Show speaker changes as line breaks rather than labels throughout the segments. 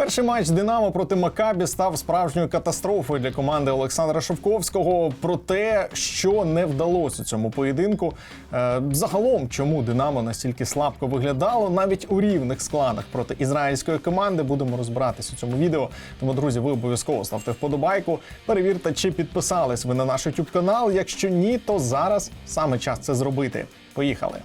Перший матч Динамо проти Макабі став справжньою катастрофою для команди Олександра Шовковського. Про те, що не вдалося цьому поєдинку. Е, Загалом, чому Динамо настільки слабко виглядало, навіть у рівних складах проти ізраїльської команди, будемо розбиратись у цьому відео. Тому, друзі, ви обов'язково ставте вподобайку. Перевірте, чи підписались ви на наш YouTube канал. Якщо ні, то зараз саме час це зробити. Поїхали.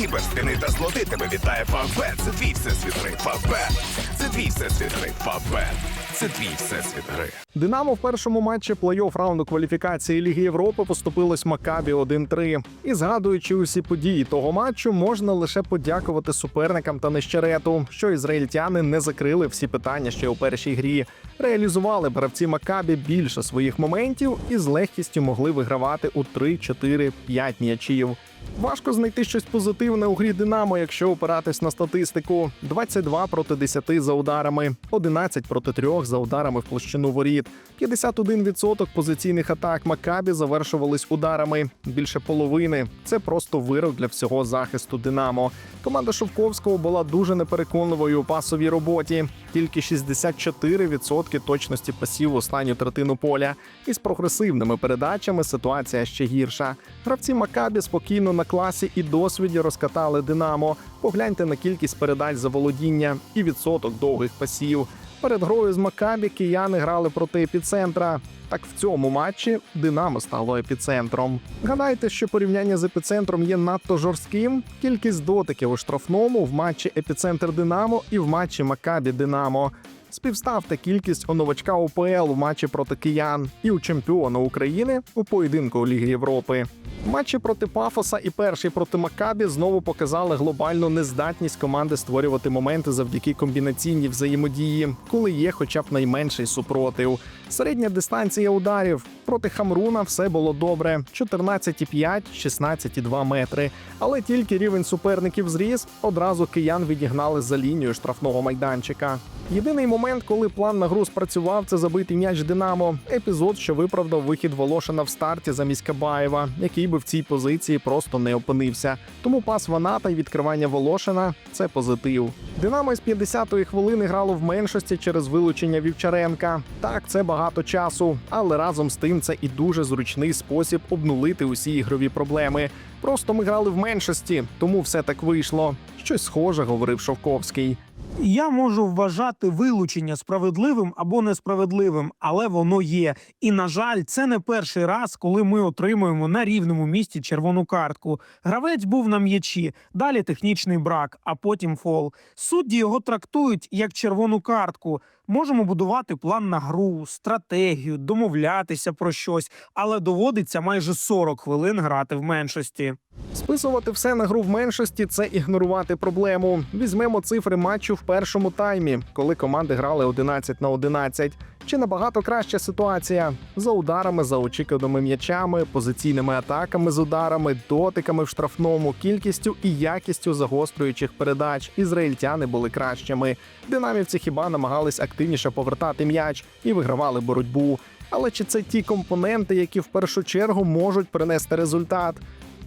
Спорт, та злоти тебе вітає Фавбет. Це твій всесвіт гри. Фавбет. Це твій всесвіт гри. Фавбет. Це твій всесвіт гри.
Динамо в першому матчі плей-офф раунду кваліфікації Ліги Європи поступилось Макабі 1-3. І згадуючи усі події того матчу, можна лише подякувати суперникам та нещерету, що ізраїльтяни не закрили всі питання ще у першій грі. Реалізували гравці Макабі більше своїх моментів і з легкістю могли вигравати у 3, 4, 5 м'ячів. Важко знайти щось позитивне у грі Динамо, якщо опиратись на статистику: 22 проти 10 за ударами, 11 проти 3 за ударами в площину воріт. 51% позиційних атак Макабі завершувались ударами. Більше половини. Це просто вирок для всього захисту Динамо. Команда Шовковського була дуже непереконливою у пасовій роботі. Тільки 64% точності пасів останню третину поля. Із прогресивними передачами ситуація ще гірша. Гравці Макабі спокійно на класі і досвіді розкатали Динамо. Погляньте на кількість передач за володіння і відсоток довгих пасів. Перед грою з Макабі кияни грали проти епіцентра. Так в цьому матчі Динамо стало епіцентром. Гадайте, що порівняння з епіцентром є надто жорстким. Кількість дотиків у штрафному в матчі епіцентр Динамо і в матчі Макабі Динамо. Співставте кількість у новачка УПЛ у матчі проти киян і у чемпіона України у поєдинку Ліги Європи. Матчі проти Пафоса і перший проти Макабі знову показали глобальну нездатність команди створювати моменти завдяки комбінаційній взаємодії, коли є хоча б найменший супротив. Середня дистанція ударів проти Хамруна все було добре: 14,5, 16,2 метри. Але тільки рівень суперників зріс, одразу киян відігнали за лінію штрафного майданчика. Єдиний момент, коли план на гру спрацював, це забитий м'яч Динамо. Епізод, що виправдав вихід Волошина в старті замість Кабаєва, який би в цій позиції просто не опинився. Тому пас Ваната і відкривання Волошина це позитив. Динамо з 50-ї хвилини грало в меншості через вилучення Вівчаренка. Так, це багато часу, але разом з тим це і дуже зручний спосіб обнулити усі ігрові проблеми. Просто ми грали в меншості, тому все так вийшло. Щось схоже, говорив Шовковський.
Я можу вважати вилучення справедливим або несправедливим, але воно є. І на жаль, це не перший раз, коли ми отримуємо на рівному місці червону картку. Гравець був на м'ячі, далі технічний брак, а потім фол. Судді його трактують як червону картку. Можемо будувати план на гру, стратегію, домовлятися про щось, але доводиться майже 40 хвилин грати в меншості.
Списувати все на гру в меншості це ігнорувати проблему. Візьмемо цифри матчу в першому таймі, коли команди грали 11 на 11. Чи набагато краща ситуація за ударами, за очікуваними м'ячами, позиційними атаками з ударами, дотиками в штрафному, кількістю і якістю загострюючих передач. Ізраїльтяни були кращими. Динамівці хіба намагались активніше повертати м'яч і вигравали боротьбу. Але чи це ті компоненти, які в першу чергу можуть принести результат?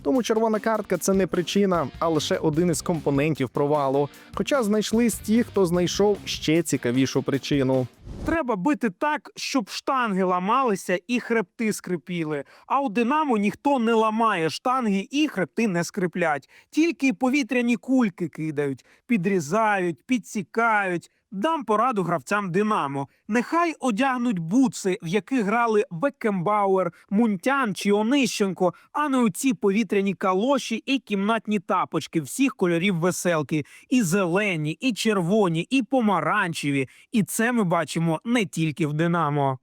Тому червона картка це не причина, а лише один із компонентів провалу. Хоча знайшлись ті, хто знайшов ще цікавішу причину.
Треба бити так, щоб штанги ламалися і хребти скрипіли. А у Динамо ніхто не ламає штанги і хребти не скриплять. Тільки повітряні кульки кидають, підрізають, підсікають. Дам пораду гравцям Динамо. Нехай одягнуть буци, в які грали Беккембауер, Мунтян чи Онищенко, а не у ці повітряні калоші і кімнатні тапочки всіх кольорів веселки: і зелені, і червоні, і помаранчеві. І це ми бачимо не тільки в Динамо.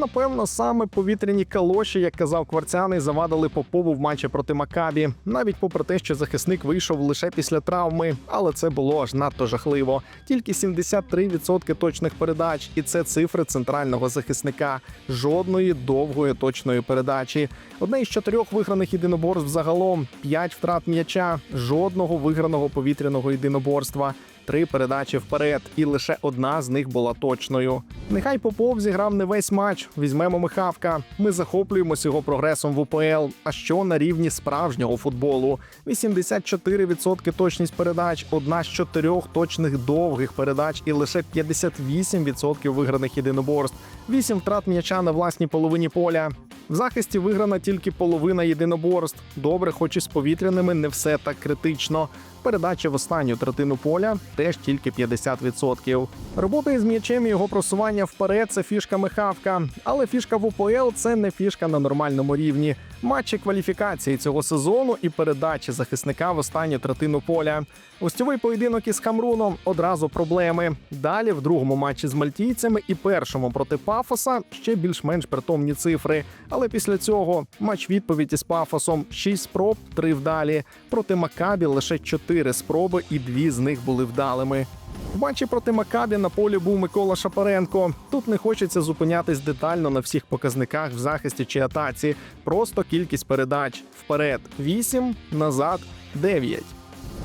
Напевно, саме повітряні калоші, як казав Кварцяний, завадили Попову в матчі проти Макабі, навіть попри те, що захисник вийшов лише після травми, але це було аж надто жахливо. Тільки 73% точних передач, і це цифри центрального захисника. Жодної довгої точної передачі. Одне із чотирьох виграних єдиноборств загалом, 5 втрат м'яча, жодного виграного повітряного єдиноборства. три передачі вперед, і лише одна з них була точною. Нехай Попов зіграв не весь матч. Візьмемо Михавка. Ми захоплюємося його прогресом в УПЛ. А що на рівні справжнього футболу? 84% точність передач, одна з чотирьох точних довгих передач і лише 58% виграних єдиноборств. Вісім втрат м'яча на власній половині поля. В захисті виграна тільки половина єдиноборств. Добре, хоч і з повітряними не все так критично. Передача в останню третину поля теж тільки 50%. Робота із м'ячем і його просування вперед це фішка Михавка. Але фішка в УПЛ це не фішка на нормальному рівні. Матчі кваліфікації цього сезону і передачі захисника в останню третину поля. Гостьовий поєдинок із Хамруном одразу проблеми. Далі в другому матчі з мальтійцями і першому проти Пафоса ще більш-менш притомні цифри. Але після цього матч відповідь із Пафосом 6 спроб, 3 вдалі. Проти Макабі лише 4 спроби, і дві з них були вдалими. В матчі проти Макабі на полі був Микола Шапаренко. Тут не хочеться зупинятись детально на всіх показниках в захисті чи атаці. Просто кількість передач вперед 8, назад 9.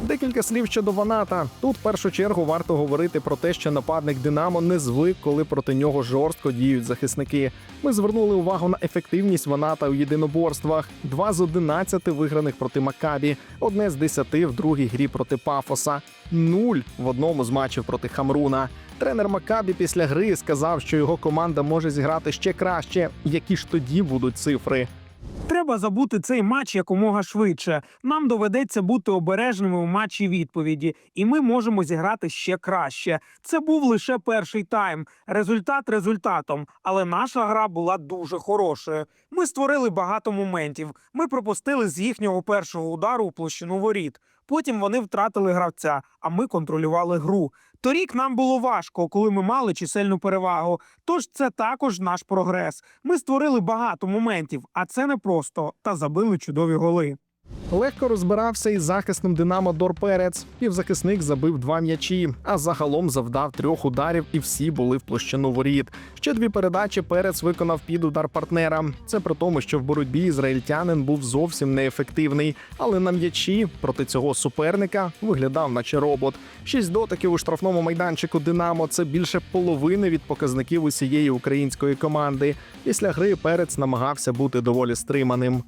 Декілька слів щодо Ваната. Тут в першу чергу варто говорити про те, що нападник Динамо не звик, коли проти нього жорстко діють захисники. Ми звернули увагу на ефективність Ваната у єдиноборствах. Два з 11 виграних проти Макабі, одне з 10 в другій грі проти Пафоса, нуль в одному з матчів проти Хамруна. Тренер Макабі після гри сказав, що його команда може зіграти ще краще. Які ж тоді будуть цифри?
Треба забути цей матч якомога швидше. Нам доведеться бути обережними у матчі відповіді, і ми можемо зіграти ще краще. Це був лише перший тайм. Результат результатом, але наша гра була дуже хорошою. Ми створили багато моментів. Ми пропустили з їхнього першого удару у площину воріт. Потім вони втратили гравця, а ми контролювали гру. Торік нам було важко, коли ми мали чисельну перевагу. Тож це також наш прогрес. Ми створили багато моментів, а це непросто, та забили чудові голи.
Легко розбирався із захисним Динамо Дор Перець. Півзахисник забив два м'ячі, а загалом завдав трьох ударів, і всі були в площину воріт. Ще дві передачі Перець виконав під удар партнера. Це при тому, що в боротьбі ізраїльтянин був зовсім неефективний, але на м'ячі проти цього суперника виглядав наче робот. Шість дотиків у штрафному майданчику Динамо це більше половини від показників усієї української команди. Після гри Перець намагався бути доволі стриманим.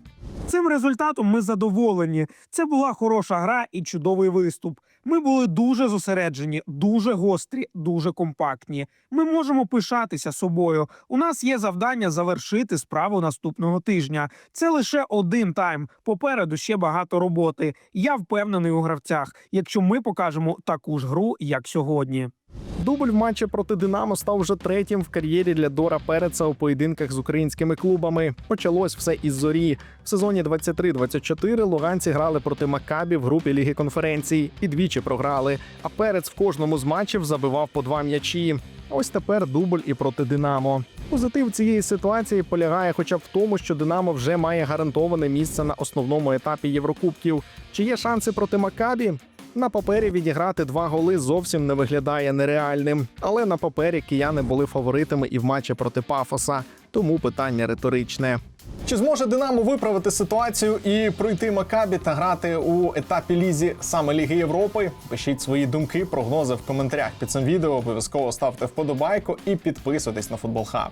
Цим результатом ми задоволені. Це була хороша гра і чудовий виступ. Ми були дуже зосереджені, дуже гострі, дуже компактні. Ми можемо пишатися собою. У нас є завдання завершити справу наступного тижня. Це лише один тайм. Попереду ще багато роботи. Я впевнений у гравцях, якщо ми покажемо таку ж гру, як сьогодні.
Дубль в матчі проти Динамо став вже третім в кар'єрі для Дора Переца у поєдинках з українськими клубами. Почалось все із зорі. В сезоні 23-24 луганці грали проти Макабі в групі Ліги конференцій і двічі програли. А Перець в кожному з матчів забивав по два м'ячі. Ось тепер дубль і проти Динамо. Позитив цієї ситуації полягає, хоча б в тому, що Динамо вже має гарантоване місце на основному етапі Єврокубків. Чи є шанси проти Макабі? На папері відіграти два голи зовсім не виглядає нереальним, але на папері кияни були фаворитами і в матчі проти Пафоса, тому питання риторичне. Чи зможе Динамо виправити ситуацію і пройти Макабі та грати у етапі лізі саме Ліги Європи? Пишіть свої думки, прогнози в коментарях під цим відео. Обов'язково ставте вподобайку і підписуйтесь на футбол Хаб.